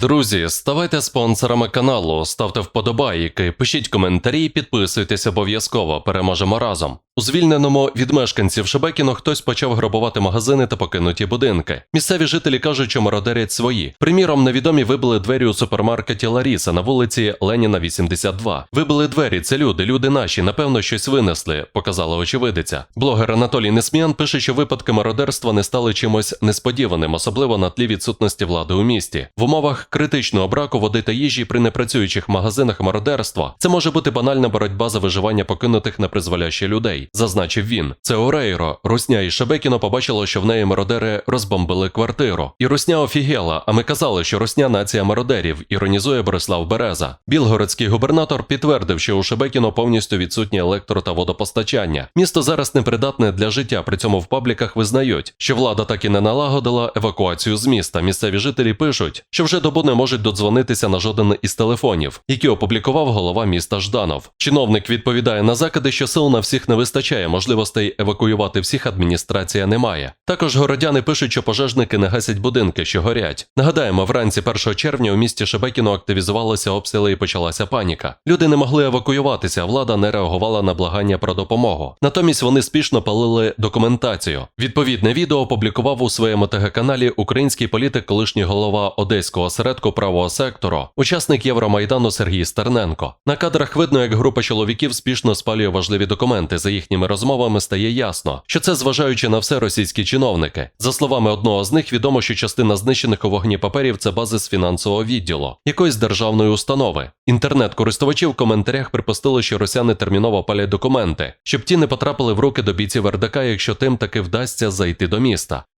Друзі, ставайте спонсорами каналу, ставте вподобайки, пишіть коментарі, підписуйтесь обов'язково. Переможемо разом. У звільненому від мешканців Шебекіно хтось почав грабувати магазини та покинуті будинки. Місцеві жителі кажуть, що мародерять свої. Приміром, невідомі вибили двері у супермаркеті Ларіса на вулиці Леніна 82. Вибили двері, це люди, люди наші, напевно, щось винесли, показала очевидиця. Блогер Анатолій Несміян пише, що випадки мародерства не стали чимось несподіваним, особливо на тлі відсутності влади у місті. В умовах критичного браку води та їжі при непрацюючих магазинах мародерства це може бути банальна боротьба за виживання покинутих на призволяще людей, зазначив він. Це Орейро, Русня і Шебекіно побачило, що в неї мародери розбомбили квартиру. І Русня офігела, а ми казали, що Русня нація мародерів, іронізує Борислав Береза. Білгородський губернатор підтвердив, що у Шебекіно повністю відсутнє електро та водопостачання. Місто зараз непридатне для життя. При цьому в пабліках визнають, що влада так і не налагодила евакуацію з міста. Місцеві жителі пишуть, що вже добу не можуть додзвонитися на жоден із телефонів, які опублікував голова міста Жданов. Чиновник відповідає на закиди, що сил на всіх не вистачає, можливостей евакуювати всіх адміністрація не має. Також городяни пишуть, що пожежники не гасять будинки, що горять. Нагадаємо, вранці 1 червня у місті Шебекіно активізувалися обстріли і почалася паніка. Люди не могли евакуюватися, влада не реагувала на благання про допомогу. Натомість вони спішно палили документацію. Відповідне відео опублікував у своєму ТГ-каналі український політик, колишній голова одеського осередку правого сектору, учасник Євромайдану Сергій Стерненко. На кадрах видно, як група чоловіків спішно спалює важливі документи. За їхніми розмовами стає ясно, що це зважаючи на все російські чиновники. За словами одного з них, відомо, що частина знищених у вогні паперів це бази з фінансового відділу, якоїсь державної установи. Інтернет-користувачі в коментарях припустили, що росяни терміново палять документи, щоб ті не потрапили в руки до бійців РДК, якщо тим таки вдасться зайти до міста.